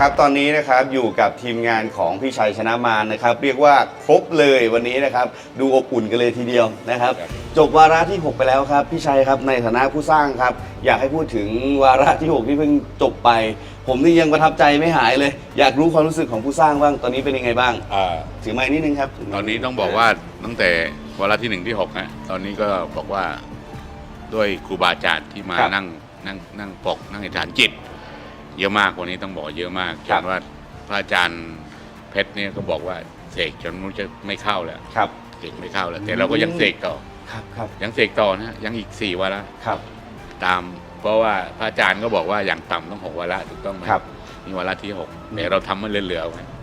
ครับตอนนี้นะครับอยู่กับทีมงานของพี่ชัยชนะมารนะครับ เรียกว่าครบเลยวันนี้นะครับ ดูอบอุ่นกันเลยทีเดียวนะครับครับ จบวาระที่ 6 ไปแล้วครับพี่ชัยครับในฐานะผู้สร้างครับ อยากให้พูดถึงวาระที่ 6 ที่เพิ่งจบไป ผมนี่ยังประทับใจไม่หายเลย อยากรู้ความรู้สึกของผู้สร้างบ้างตอนนี้เป็นยังไงบ้างอ่าถือไม้นิดนึงครับถืไมตอนนี้ต้องบอกว่าตั้งแต่วาระที่หนึ่งที่หกนะตอนนี้ก็บอกว่าด้วยครูบาอาจารย์ที่มาครับนั่งนั่งนั่งปกนั่งอธิษฐานจิต เยอะมากวันนี้ต้องบอกเยอะมากจครับนว่าพระอาจารย์เพชรเนี่ยก็บอกว่าเสกจนมันจะไม่เข้าแล้วครับเสกไม่เข้าแล้ว แต่เราก็ยังเสกต่อครับครับยังเสกต่อนะยังอีกสี่วาระครับ ตามเพราะว่าพระอาจารย์ก็บอกว่าอย่างต่ำต้องหกวาระถูกต้องไหมครับนี่วาระที่หกแต่เราทำมันเหลือๆไว้